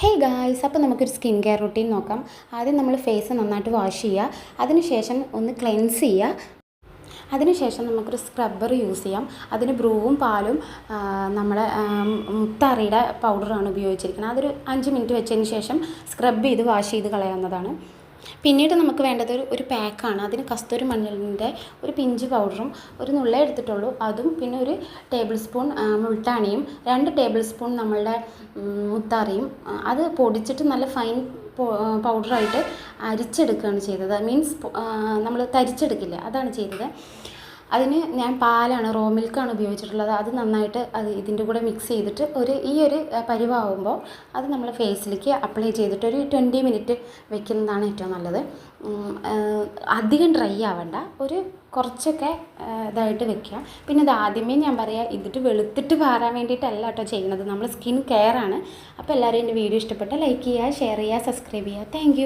Hey guys അപ്പോൾ നമുക്കൊരു skin care routine നോക്കാം. ആദ്യം നമ്മൾ ഫേസ് നന്നായിട്ട് വാഷ് ചെയ്യുക. അതിനുശേഷം ഒന്ന് ക്ലെൻസ് ചെയ്യുക. അതിനുശേഷം നമുക്കൊരു സ്ക്രബ്ബർ യൂസ് ചെയ്യാം. അതിന് ബ്രൂവും പാലും നമ്മുടെ മുത്താറിയുടെ പൗഡറാണ് ഉപയോഗിച്ചിരിക്കുന്നത്. അതൊരു അഞ്ച് മിനിറ്റ് വെച്ചതിന് ശേഷം സ്ക്രബ് ചെയ്ത് വാഷ് ചെയ്ത് കളയാവുന്നതാണ്. പിന്നീട് നമുക്ക് വേണ്ടത് ഒരു പാക്കാണ്. അതിന് കസ്തൂരി മഞ്ഞളിന്റെ ഒരു പിഞ്ച് പൗഡറും ഒരു നുള്ള എടുത്തിട്ടുള്ളൂ. അതും പിന്നെ ഒരു ടേബിൾ സ്പൂൺ മുൾട്ടാണിയും രണ്ട് ടേബിൾ സ്പൂൺ നമ്മളുടെ മുത്താറിയും അത് പൊടിച്ചിട്ട് നല്ല ഫൈൻ പൗഡറായിട്ട് അരിച്ചെടുക്കുകയാണ് ചെയ്തത്. മീൻസ് നമ്മൾ തരിച്ചെടുക്കില്ല. അതാണ് ചെയ്തത്. അതിന് ഞാൻ പാലാണ് റോ മിൽക്കാണ് ഉപയോഗിച്ചിട്ടുള്ളത്. അത് നന്നായിട്ട് അത് ഇതിന്റെ കൂടെ മിക്സ് ചെയ്തിട്ട് ഒരു ഈ ഒരു പരിവാകുമ്പോൾ അത് നമ്മൾ ഫേസിലേക്ക് അപ്ലൈ ചെയ്തിട്ട് ഒരു ട്വന്റി മിനിറ്റ് വെക്കുന്നതാണ് ഏറ്റവും നല്ലത്. അധികം ഡ്രൈ ആവണ്ട. ഒരു കുറച്ചൊക്കെ ഇതായിട്ട് വെക്കുക. പിന്നെ ഇത് ആദ്യമേ ഞാൻ പറയാം ഇതിട്ട് വെളുത്തിട്ട് പാറാൻ വേണ്ടിയിട്ടല്ല കേട്ടോ ചെയ്യുന്നത്. നമ്മൾ സ്കിൻ കെയർ ആണ്. അപ്പോൾ എല്ലാവരും എന്റെ വീഡിയോ ഇഷ്ടപ്പെട്ടാൽ ലൈക്ക് ചെയ്യുക ഷെയർ ചെയ്യുക സബ്സ്ക്രൈബ് ചെയ്യുക. താങ്ക്